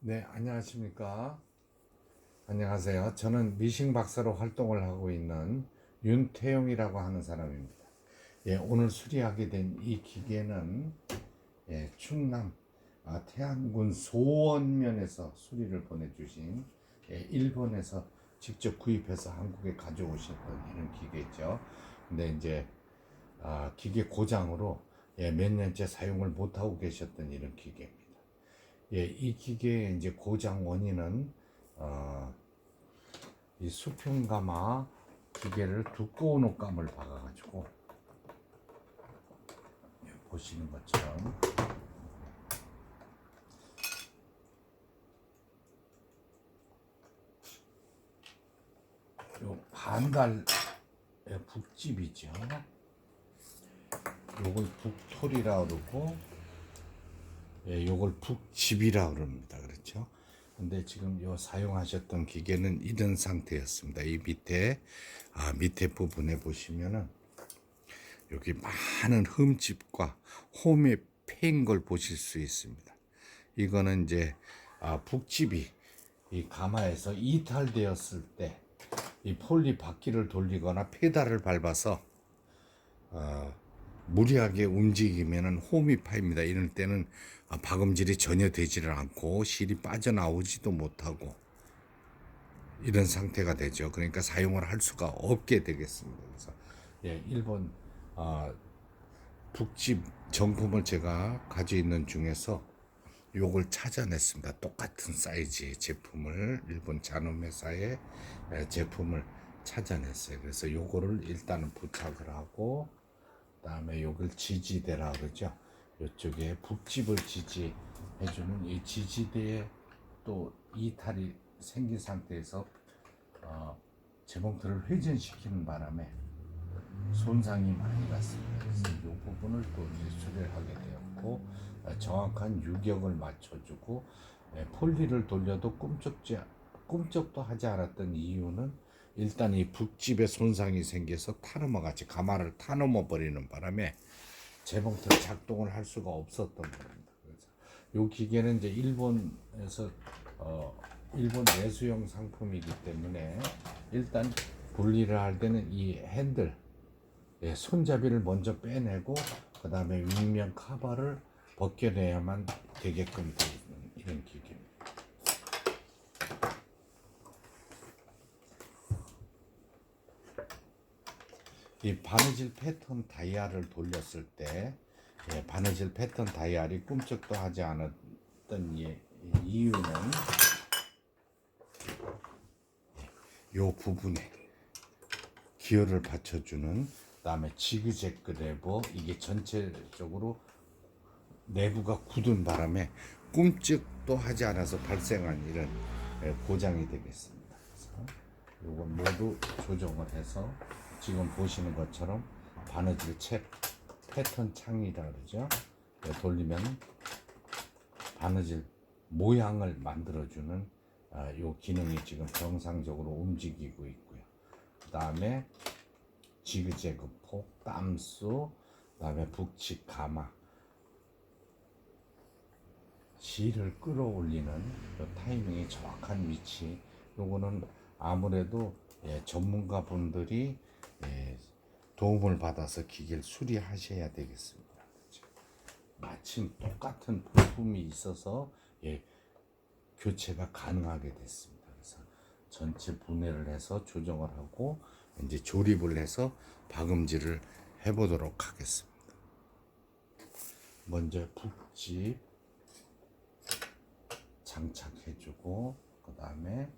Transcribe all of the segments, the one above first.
네, 안녕하십니까. 안녕하세요. 저는 미싱 박사로 활동을 하고 있는 윤태용이라고 하는 사람입니다. 예, 오늘 수리하게 된 이 기계는 예, 충남 아, 태안군 소원면에서 수리를 보내주신 예, 일본에서 직접 구입해서 한국에 가져오셨던 이런 기계죠. 근데 이제 아, 기계 고장으로 예, 몇 년째 사용을 못하고 계셨던 이런 기계입니다. 예, 이 기계의 이제 고장 원인은 어, 이 수평 가마 기계를 두꺼운 옷감을 박아가지고 예, 보시는 것처럼 요 반달 의 북집이죠. 요걸 북톨이라 그러고 예, 요걸 북집이라 그럽니다. 그렇죠? 근데 지금 요 사용하셨던 기계는 이런 상태였습니다. 이 밑에 아 밑에 부분에 보시면은 여기 많은 흠집과 홈에 패인 걸 보실 수 있습니다. 이거는 이제 아 북집이 이 가마에서 이탈되었을 때 이 폴리 바퀴를 돌리거나 페달을 밟아서 어, 무리하게 움직이면은 홈이 파입니다. 이럴 때는 아, 박음질이 전혀 되지를 않고 실이 빠져나오지도 못하고 이런 상태가 되죠. 그러니까 사용을 할 수가 없게 되겠습니다. 그래서 예, 일본 아, 북집 정품을 제가 가지고 있는 중에서 요걸 찾아냈습니다. 똑같은 사이즈의 제품을 일본 잔음 회사의 예, 제품을 찾아냈어요. 그래서 요거를 일단은 부착을 하고 그 다음에 요걸 지지대라 그러죠. 이쪽에 북집을 지지해주는 이 지지대에 또 이탈이 생긴 상태에서 어, 재봉틀을 회전시키는 바람에 손상이 많이 갔습니다. 그래서 이 부분을 또 이제 수리를 하게 되었고 어, 정확한 유격을 맞춰주고 예, 폴리를 돌려도 꿈쩍지 꿈쩍도 하지 않았던 이유는 일단 이 북집에 손상이 생겨서 타넘어 같이 가마를 타넘어 버리는 바람에 재봉틀 작동을 할 수가 없었던 겁니다. 그래서 이 기계는 이제 일본에서 어 일본 내수용 상품이기 때문에 일단 분리를 할 때는 이 핸들 예, 손잡이를 먼저 빼내고 그 다음에 윗면 카바를 벗겨내야만 되게끔 되는 이런 기계입니다. 이 바느질 패턴 다이아를 돌렸을 때 예, 바느질 패턴 다이아를 꿈쩍도 하지 않았던 예, 이유는 요 부분에 기어를 받쳐주는 그다음에 지그재 그 레버 이게 전체적으로 내부가 굳은 바람에 꿈쩍도 하지 않아서 발생한 이런 예, 고장이 되겠습니다. 그래서 요건 모두 조정을 해서 지금 보시는 것처럼 바느질 책 패턴 창이라 그러죠. 예, 돌리면 바느질 모양을 만들어주는 아, 요 기능이 지금 정상적으로 움직이고 있고요. 그 다음에 지그재그 폭, 땀수, 그 다음에 북측 가마, 실을 끌어올리는 요 타이밍이 정확한 위치. 요거는 아무래도 예, 전문가 분들이 예, 도움을 받아서 기계를 수리하셔야 되겠습니다. 마침 똑같은 부품이 있어서 예, 교체가 가능하게 됐습니다. 그래서 전체 분해를 해서 조정을 하고 이제 조립을 해서 박음질을 해보도록 하겠습니다. 먼저 북집 장착해주고 그 다음에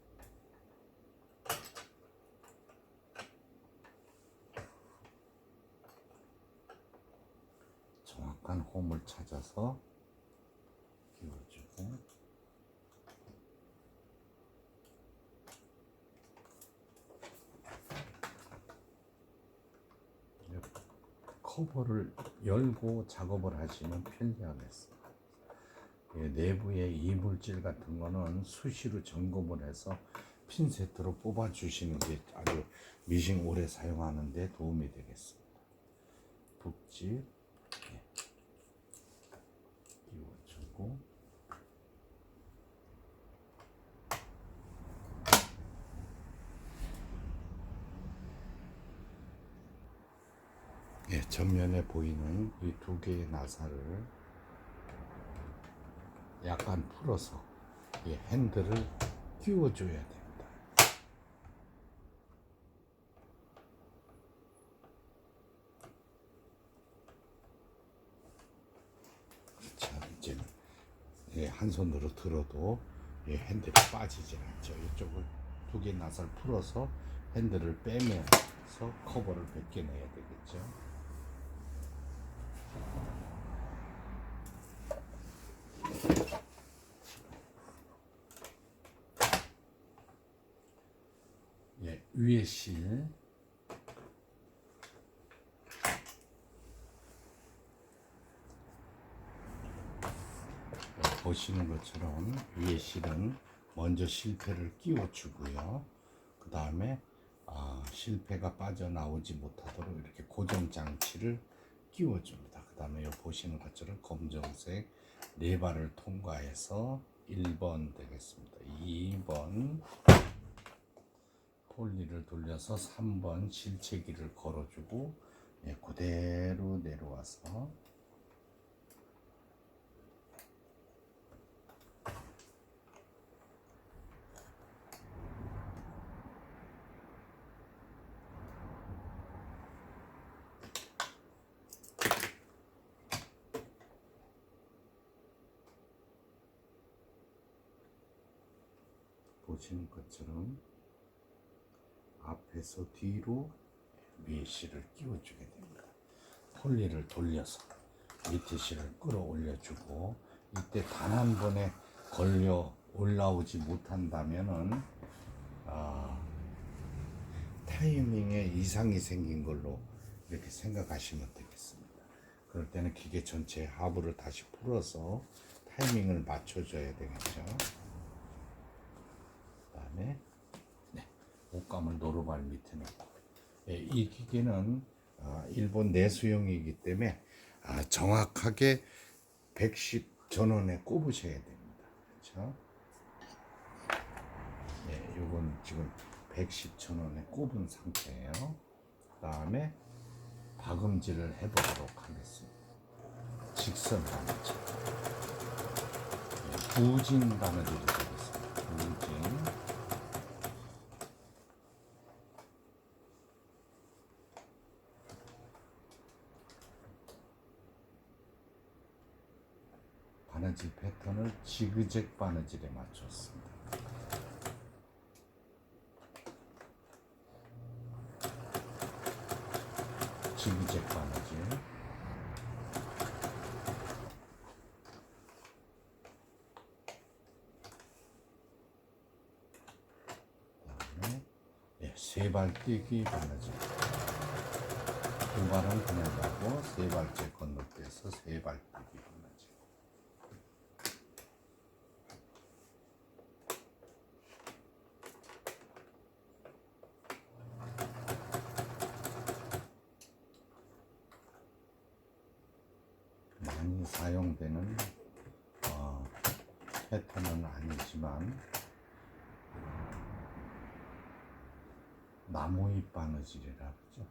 정확한 홈을 찾아서 끼워주고 커버를 열고 작업을 하시면 편리하겠습니다. 예, 내부의 이물질 같은 거는 수시로 점검을 해서 핀세트로 뽑아 주시는 게 아주 미싱 오래 사용하는 데 도움이 되겠습니다. 북집 있고 예, 전면에 보이는 이 두 개의 나사를 약간 풀어서 이 핸들을 끼워줘야 돼요. 예, 한 손으로 들어도 예, 핸들이 빠지지 않죠. 이쪽을 두 개 나사를 풀어서 핸들을 빼면서 커버를 벗겨내야 되겠죠. 예, 위에 실 예, 보시는 것처럼 위에 실은 먼저 실패를 끼워주고요. 그 다음에 아, 실패가 빠져나오지 못하도록 이렇게 고정 장치를 끼워줍니다. 그 다음에 보시는 것처럼 검정색 네 발을 통과해서 1번 되겠습니다. 2번 폴리를 돌려서 3번 실체기를 걸어주고 예, 그대로 내려와서 보시는 것처럼 앞에서 뒤로 위에 실을 끼워주게 됩니다. 폴리를 돌려서 밑에 실을 끌어올려주고 이때 단 한 번에 걸려 올라오지 못한다면은 아, 타이밍에 이상이 생긴 걸로 이렇게 생각하시면 되겠습니다. 그럴 때는 기계 전체 하부를 다시 풀어서 타이밍을 맞춰줘야 되겠죠. 그다음에 네, 옷감을 노루발 밑에 놓고 예, 이 기계는 아, 일본 내수용이기 때문에 아, 정확하게 110 전원에 꼽으셔야 됩니다. 그렇죠? 예, 요건 지금 110 전원에 꼽은 상태예요. 그다음에 박음질을 해보도록 하겠습니다. 직선 바느질, 예, 부진 바느질이 되겠습니다. 부진. 바느질 패턴을 지그잭 바느질에 맞췄습니다. 지그잭 바느질. 예, 세발 뛰기 바느질. 두 발은 그냥 가고 세 발째 건너뛰어서 세발 뛰기 바느질. 많이 사용되는 어, 패턴은 아니지만 나무잎 바느질이라 그러죠.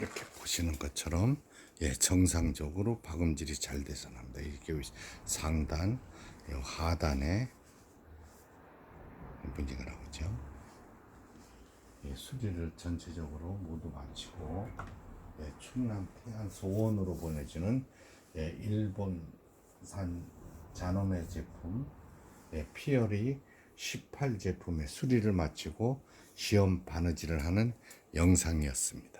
이렇게 보시는 것처럼 예, 정상적으로 박음질이 잘 돼서 납니다. 이게 상단, 이 하단에 문제가 나오죠. 예, 수리를 전체적으로 모두 마치고 예, 충남 태안 소원으로 보내주는 예, 일본산 자노메 제품 예, 피어리 18 제품의 수리를 마치고 시험 바느질을 하는 영상이었습니다.